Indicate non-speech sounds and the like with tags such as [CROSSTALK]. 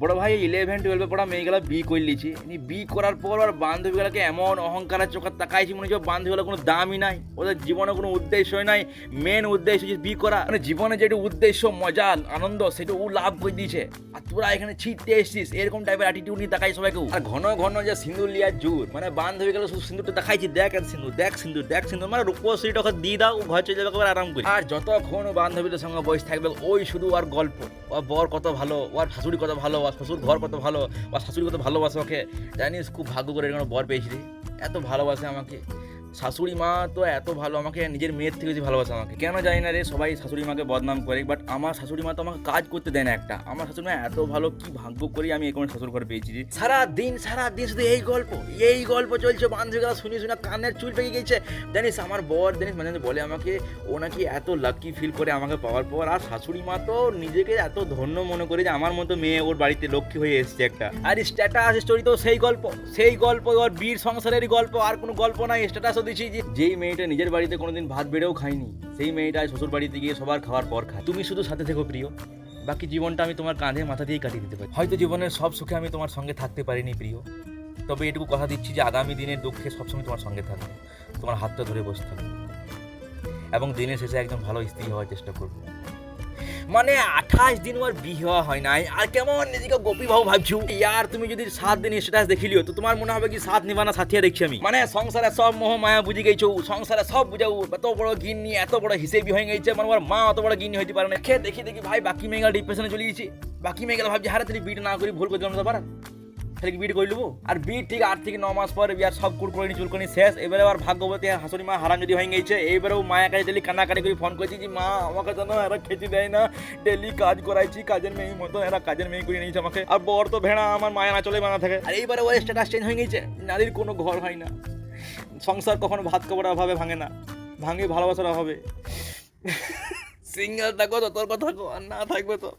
বড় ভাই ইলেভেন টুয়েলভে পড়া মেয়েগুলো বি করে লিছি বি করার পর আর বান্ধবীগুলোকে এমন অহংকারের চোখে তাকাইছি মনে হচ্ছে বান্ধবীগুলো কোনো দামই নাই। ওদের জীবনে কোনো উদ্দেশ্যই নাই। মেন উদ্দেশ্য হচ্ছে বি করা। মানে জীবনে যেটা উদ্দেশ্য, মজা, আনন্দ, সেটা ও লাভ করে দিয়েছে। আর তোরা এখানে ছিটতে এসছিস, এরকম টাইপের অ্যাটিটিউড নিয়ে তাকাই সবাইকে আর ঘন ঘন যে সিঁদুর লিয়ার জোর মানে বান্ধবীগুলো শুধু সিঁদুরটা দেখাইছি, দেখ আর সিঁদুর, দেখ সিঁদুর দেখ সিঁদুর মানে রূপশ্রী টাকা দিয়ে দাও ঘর চলে যাবে একেবারে আরাম করি। আর যতক্ষণ বান্ধবীদের সঙ্গে বসে থাকবে, ওই শুধু আর গল্প। ও বর কত ভালো, ওর শাশুড়ি কত ভালো ওর শ্বশুর ঘর কত ভালো, বা শাশুড়ি কত ভালোবাসে ওকে। জানিস, খুব ভাগ্য করে এরকম বর পেয়েছি এত ভালোবাসে আমাকে। শাশুড়ি মা তো এত ভালো, আমাকে নিজের মেয়ের থেকে বেশি ভালোবাসে আমাকে। কেন জানি না রে, সবাই শাশুড়ি মাকে বদনাম করে বাট আমার শাশুড়ি মা তো আমাকে কাজ করতে দেয় না একটা। আমার শাশুড়ি মা এত ভালো, কি ভাগ্য করে আমি এরকম শ্বশুর ঘর পেয়েছি সারা দিন সারা দিন শুধু এই গল্প এই গল্প চলছে, বান্ধবীরা শুনি শুনে কানের চুল পেকে গেছে। জানিস, আমার বর, জানিস মানে বলে আমাকে, ও নাকি এত লাকি ফিল করে আমাকে পাওয়ার পর, আর শাশুড়ি মা তো নিজেকে এত ধন্য মনে করে যে আমার মতো মেয়ে ওর বাড়িতে লক্ষ্মী হয়ে এসছে একটা। আর স্ট্যাটাস স্টোরি তো সেই গল্প সেই গল্প, ওর বীর সংসারেরই গল্প, আর কোনো গল্প নাই স্ট্যাটাসও দিচ্ছি যে যেই মেয়েটা নিজের বাড়িতে কোনোদিন ভাত বেড়েও খায়নি, সেই মেয়েটা শ্বশুর বাড়িতে গিয়ে সবার খাওয়ার পর খায়। তুমি শুধু সাথে থেকো প্রিয়, বাকি জীবনটা আমি তোমার কাঁধে মাথা দিয়ে কাটিয়ে দিতে পারি। হয়তো জীবনের সব সুখে আমি তোমার সঙ্গে থাকতে পারিনি প্রিয়, তবে এটুকু কথা দিচ্ছি যে আগামী দিনের দুঃখে সবসময় তোমার সঙ্গে থাকবে, তোমার হাতটা ধরে বসতে থাকব। এবং দিনের শেষে একজন ভালো স্ত্রী হওয়ার চেষ্টা করব। মানে আঠাশ দিন ওর বিয়ে হওয়া হয় নাই। আর কেমন নিজেকে গোপী ভাবু ভাবছু? ইয়ার তুমি যদি সাত দিন স্ট্যাটাস দেখিলিও, তো তোমার মনে হবে কি সাত নিবানা সাথিয়া দেখছি আমি? মানে সংসারে সব মোহ মায়া বুঝে গেছো সংসারে সব বুঝাও এত বড় গিন্নি, এত বড় হিসেবি হয়ে গেছে মানে ওর মা অত বড় গিন্নি হইতে পারে না। খেয়ে দেখি দেখি ভাই, বাকি মেয়েগুলো ডিপ্রেশনে চলে গেছি। বাকি মেয়েগুলো ভাবছি হারে তুই বিট না করি, ভুল করে দিলাম তো পারা। কি বিট করে নেব? আর বিট ঠিক আট থেকে ন মাস পর বিয়ার সব কুড়কুড়ি চুলকুনি শেষ। এবারে আবার ভাগ্যবতী হাসুরি মা হারাম যদি হয়ে গেছে, এইবারেও মায়ের কাছে ডেলি কান্নাকাটি করে ফোন করেছি যে, মা, আমাকে যেন এরা খেতে দেয় না। ডেলি কাজ করাইছি, কাজের মেয়ে মতো এরা কাজের মেয়ে করে নিয়েছে আমাকে। আর বর তো ভেড়া, আমার মায়া না চলে মানা থাকে। আর এইবারে ওর স্ট্যাটাস চেঞ্জ হয়ে গেছে। নারীর কোনো ঘর হয় না। সংসার কখনো ভাত কাপড় অভাবে ভাঙে না। ভাঙে ভালোবাসার অভাবে। [LAUGHS] সিঙ্গেল থাকো তো, তোর কথা না থাকবে তো।